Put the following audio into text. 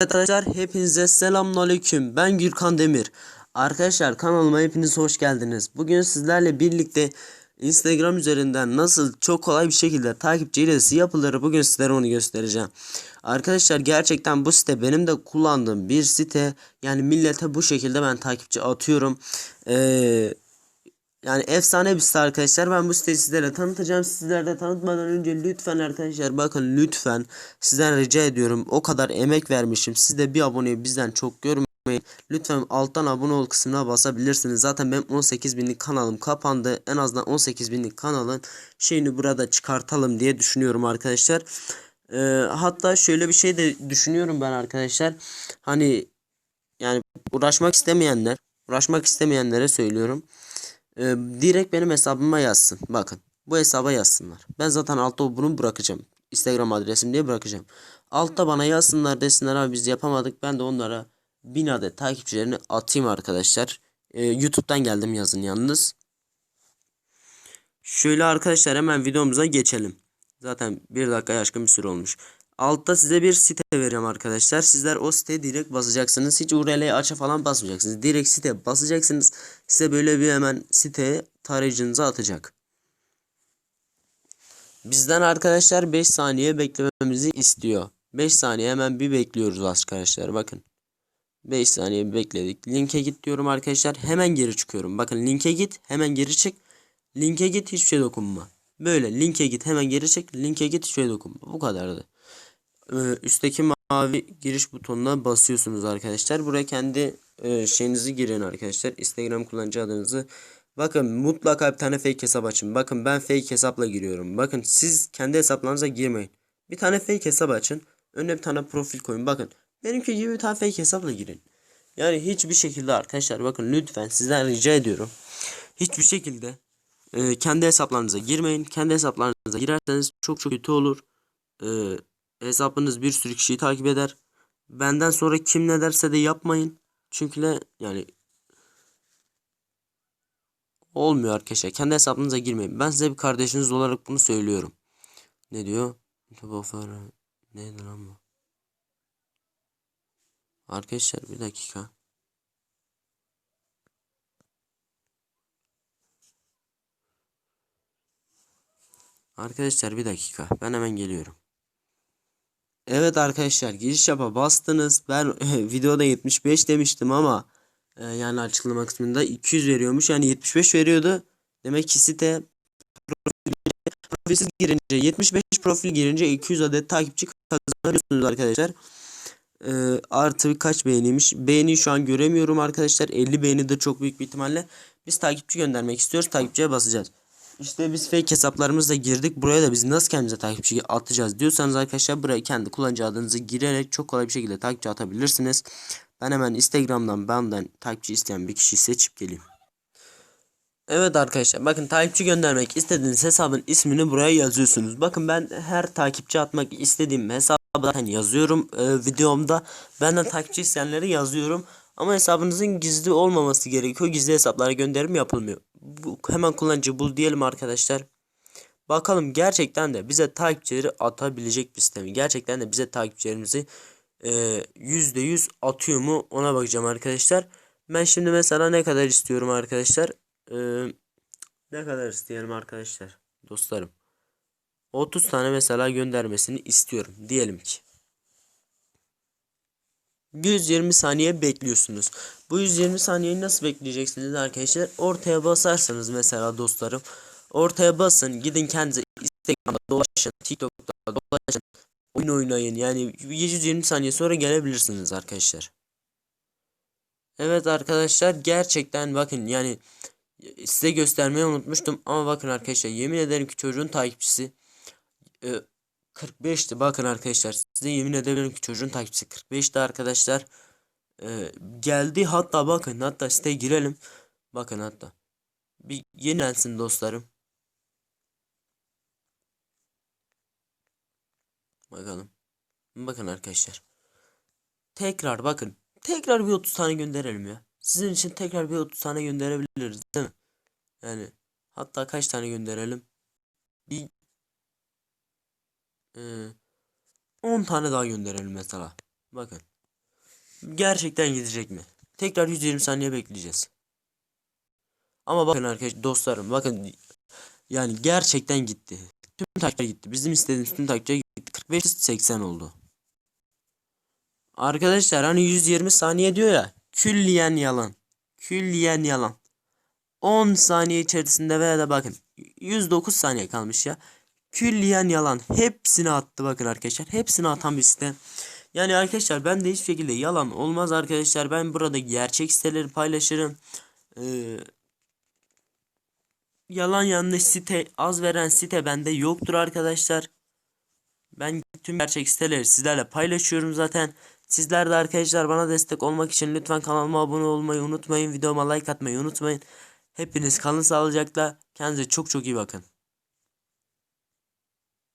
Arkadaşlar hepinize selamünaleyküm. Ben Gürkan Demir. Arkadaşlar kanalıma hepiniz hoş geldiniz. Bugün sizlerle birlikte Instagram üzerinden nasıl çok kolay bir şekilde takipçi hilesi yapılır bugün sizlere onu göstereceğim. Arkadaşlar gerçekten bu site benim de kullandığım bir site. Yani millete bu şekilde ben takipçi atıyorum. Ee, yani efsane bir site arkadaşlar. Ben bu siteyi sizlere tanıtacağım. Sizlere de tanıtmadan önce lütfen arkadaşlar bakın lütfen sizden rica ediyorum. O kadar emek vermişim. Siz de bir aboneyi bizden çok görmeyin. Lütfen alttan abone ol kısmına basabilirsiniz. Zaten benim 18 binlik kanalım kapandı. En azından 18 binlik kanalın şeyini burada çıkartalım diye düşünüyorum arkadaşlar. Ee, hatta şöyle bir şey de düşünüyorum ben arkadaşlar. Hani yani uğraşmak istemeyenler, uğraşmak istemeyenlere söylüyorum. Ee, direkt benim hesabıma yazsın. Bakın bu hesaba yazsınlar. Ben zaten altta bunu bırakacağım. Instagram adresim diye bırakacağım. Altta bana yazsınlar desinler abi biz yapamadık. Ben de onlara bin adet takipçilerini atayım arkadaşlar. Ee, YouTube'dan geldim yazın yalnız. Şöyle arkadaşlar hemen videomuza geçelim. Zaten bir dakika aşkın bir süre olmuş. Altta size bir site vereceğim arkadaşlar. Sizler o siteye direkt basacaksınız. Hiç URL'yi aça falan basmayacaksınız. Direkt site basacaksınız. Size böyle bir hemen siteye tarayıcınıza atacak. Bizden arkadaşlar 5 saniye beklememizi istiyor. 5 saniye hemen bir bekliyoruz arkadaşlar. Bakın. 5 saniye bekledik. Linke git diyorum arkadaşlar. Hemen geri çıkıyorum. Bakın linke git. Hemen geri çık. Linke git hiçbir şey dokunma. Böyle linke git hemen geri çık. Linke git hiçbir şey dokunma. Bu kadardı. Ee, üstteki mavi giriş butonuna basıyorsunuz arkadaşlar. Buraya kendi e, şeyinizi girin arkadaşlar. Instagram kullanıcı adınızı. Bakın mutlaka bir tane fake hesap açın. Bakın ben fake hesapla giriyorum. Bakın siz kendi hesaplarınıza girmeyin. Bir tane fake hesap açın. Önüne bir tane profil koyun. Bakın benimki gibi bir tane fake hesapla girin. Yani hiçbir şekilde arkadaşlar bakın lütfen sizden rica ediyorum. Hiçbir şekilde e, kendi hesaplarınıza girmeyin. Kendi hesaplarınıza girerseniz çok çok kötü olur. E, hesabınız bir sürü kişiyi takip eder. Benden sonra kim ne derse de yapmayın. Çünkü ne yani olmuyor arkadaşlar. Kendi hesabınıza girmeyin. Ben size bir kardeşiniz olarak bunu söylüyorum. Ne diyor? Neydi lan bu? Arkadaşlar bir dakika. Arkadaşlar bir dakika. Ben hemen geliyorum. Evet arkadaşlar giriş yapa bastınız. Ben videoda 75 demiştim ama e, yani açıklama kısmında 200 veriyormuş. Yani 75 veriyordu. Demek ki site profilsiz girince 75 profil girince 200 adet takipçi kazanıyorsunuz arkadaşlar. E, artı kaç beğeniymiş. Beğeni şu an göremiyorum arkadaşlar. 50 beğeni de çok büyük bir ihtimalle. Biz takipçi göndermek istiyoruz. Takipçiye basacağız. İşte biz fake hesaplarımızla girdik. Buraya da biz nasıl kendimize takipçi atacağız diyorsanız arkadaşlar buraya kendi kullanıcı adınızı girerek çok kolay bir şekilde takipçi atabilirsiniz. Ben hemen Instagram'dan benden takipçi isteyen bir kişiyi seçip geleyim. Evet arkadaşlar bakın takipçi göndermek istediğiniz hesabın ismini buraya yazıyorsunuz. Bakın ben her takipçi atmak istediğim hesabı zaten yazıyorum e, videomda. Benden takipçi isteyenleri yazıyorum. Ama hesabınızın gizli olmaması gerekiyor. Gizli hesaplara gönderim yapılmıyor. Bu, hemen kullanıcı bul diyelim arkadaşlar. Bakalım gerçekten de bize takipçileri atabilecek bir sistemi. Gerçekten de bize takipçilerimizi yüzde yüz atıyor mu ona bakacağım arkadaşlar. Ben şimdi mesela ne kadar istiyorum arkadaşlar. Ee, ne kadar isteyelim arkadaşlar. Dostlarım. 30 tane mesela göndermesini istiyorum. Diyelim ki. 120 saniye bekliyorsunuz. Bu 120 saniyeyi nasıl bekleyeceksiniz arkadaşlar? Ortaya basarsanız mesela dostlarım. Ortaya basın. Gidin kendinize Instagram'da dolaşın. TikTok'ta dolaşın. Oyun oynayın. Yani 120 saniye sonra gelebilirsiniz arkadaşlar. Evet arkadaşlar gerçekten bakın yani size göstermeyi unutmuştum ama bakın arkadaşlar yemin ederim ki çocuğun takipçisi e, 45'ti. Bakın arkadaşlar size yemin ederim ki çocuğun takipçisi 45'ti arkadaşlar. Ee, geldi hatta bakın hatta siteye girelim. Bakın hatta. Bir yenilensin dostlarım. Bakalım. Bakın arkadaşlar. Tekrar bakın. Tekrar bir 30 tane gönderelim ya. Sizin için tekrar bir 30 tane gönderebiliriz değil mi? Yani hatta kaç tane gönderelim? Bir ee, 10 tane daha gönderelim mesela. Bakın. gerçekten gidecek mi? Tekrar 120 saniye bekleyeceğiz. Ama bakın arkadaşlar dostlarım bakın yani gerçekten gitti. Tüm takipçiler gitti. Bizim istediğimiz tüm takipçiler gitti. 45 80 oldu. Arkadaşlar hani 120 saniye diyor ya. Külliyen yalan. Külliyen yalan. 10 saniye içerisinde veya da bakın 109 saniye kalmış ya. Külliyen yalan. Hepsini attı bakın arkadaşlar. Hepsini atan bir site. Yani arkadaşlar ben de hiçbir şekilde yalan olmaz arkadaşlar. Ben burada gerçek siteleri paylaşırım. Ee, yalan yanlış site az veren site bende yoktur arkadaşlar. Ben tüm gerçek siteleri sizlerle paylaşıyorum zaten. Sizler de arkadaşlar bana destek olmak için lütfen kanalıma abone olmayı unutmayın. Videoma like atmayı unutmayın. Hepiniz kalın sağlıcakla. Kendinize çok çok iyi bakın.